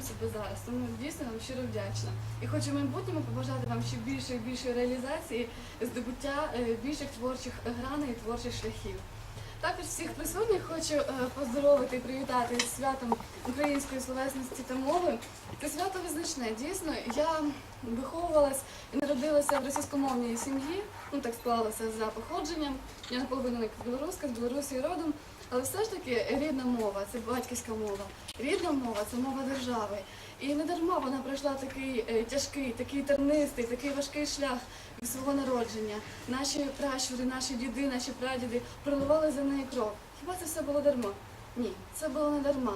бачимо себе зараз. Тому дійсно вам щиро вдячна. І хочу в майбутньому побажати вам ще більше і більшої реалізації, здобуття е, більших творчих граней і творчих шляхів. Також всіх присутніх хочу е, поздоровити і привітати з святом української словесності та мови. Це свято визначне. Дійсно, я виховувалась і народилася в російськомовній сім'ї. Ну так склалося за походженням. Я наполовину як білоруска, з Білорусі родом. Але все ж таки рідна мова це батьківська мова. Рідна мова це мова держави. І не дарма вона пройшла такий е, тяжкий, такий тернистий, такий важкий шлях від свого народження. Наші пращури, наші діди, наші прадіди проливали за неї кров. Хіба це все було дарма? Ні, це було не дарма.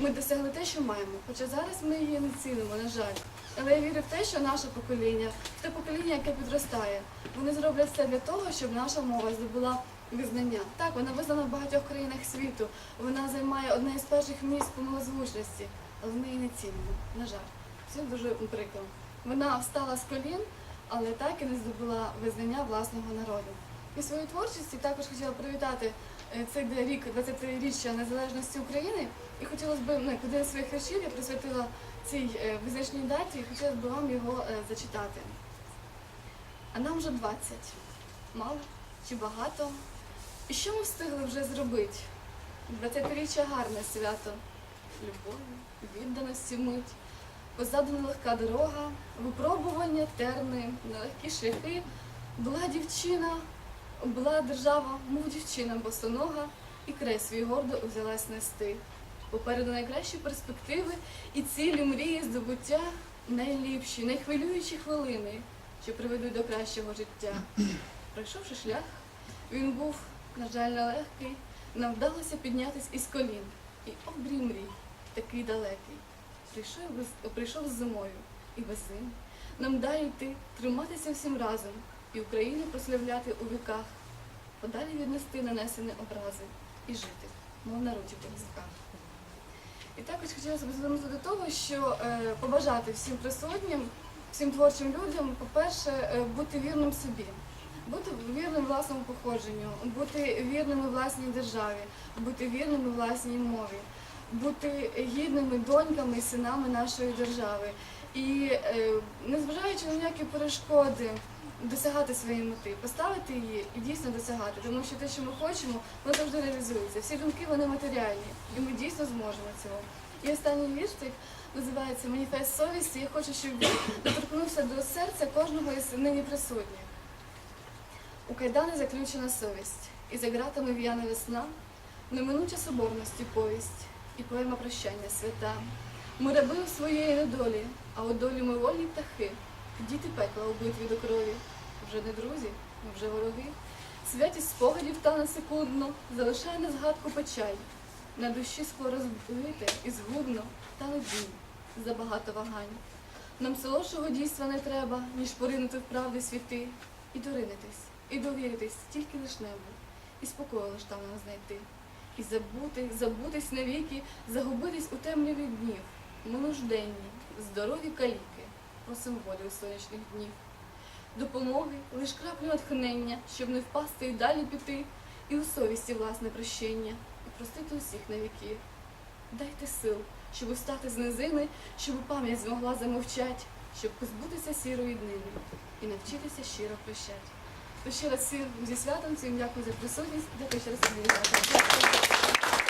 Ми досягли те, що маємо. Хоча зараз ми її не цінимо, на жаль. Але я вірю в те, що наше покоління, те покоління, яке підростає, вони зроблять все для того, щоб наша мова здобула визнання. Так, вона визнана в багатьох країнах світу. Вона займає одне із перших місць по малозвучності, але ми її не цінимо. На жаль, це дуже прикро. Вона встала з колін, але так і не здобула визнання власного народу. І в своїй творчості також хотіла привітати е, цей рік 20-річчя незалежності України. І хотілося б ну, один з своїх віршів я присвятила цій е, визначній даті, і хотілося б вам його е, зачитати. А нам вже 20. Мало чи багато? І що ми встигли вже зробити? 20-річчя гарне свято. Любові, відданості мить. Позаду нелегка дорога, випробування, терни, нелегкі шляхи. Була дівчина, була держава, мов дівчина босонога, і край свій гордо взялась нести. Попереду найкращі перспективи і цілі мрії здобуття найліпші, найхвилюючі хвилини, що приведуть до кращого життя. Пройшовши шлях, він був, на жаль, нелегкий, нам вдалося піднятись із колін. І обрій мрій, такий далекий. Прийшов, прийшов з зимою і без зим. Нам далі йти, триматися всім разом і Україну прославляти у віках, подалі віднести нанесені образи і жити, мов народі по язиках. І також хотілося б звернути до того, що е, побажати всім присутнім, всім творчим людям, по-перше, е, бути вірним собі, бути вірним власному походженню, бути вірними власній державі, бути вірними власній мові, бути гідними доньками і синами нашої держави. І е, незважаючи на ніякі перешкоди, досягати своєї мети, поставити її і дійсно досягати, тому що те, що ми хочемо, воно завжди реалізується. Всі думки вони матеріальні, і ми дійсно зможемо цього. І останній віршик називається Маніфест совісті. Я хочу, щоб він доторкнувся до серця кожного із нині присутніх. У кайдани заключена совість, і за ґратами в'яна весна, неминуча соборності повість, і поема прощання свята. Ми раби у своєї недолі, а у долі ми вольні птахи, діти пекла у битві до крові. Вже не друзі, вже вороги. Святість спогадів тане секундно, залишає на згадку печаль. На душі скоро збите і згубно, та не дні, забагато вагань. Нам солодшого дійства не треба, ніж поринути в правди світи, і доринитись, і довіритись тільки лиш небу, і спокою лиш там нам знайти. І забути, забутись навіки, загубитись у темряві днів, ми нужденні, здорові каліки, просимо волі сонячних днів. Допомоги, лиш краплю натхнення, щоб не впасти і далі піти, і у совісті власне прощення, і простити усіх на віки. Дайте сил, щоб устати з низини, щоб пам'ять змогла замовчать, щоб позбутися сірої днини і навчитися щиро прощать. То ще раз всім зі святом, всім дякую за присутність, дякую ще раз за. Дякую.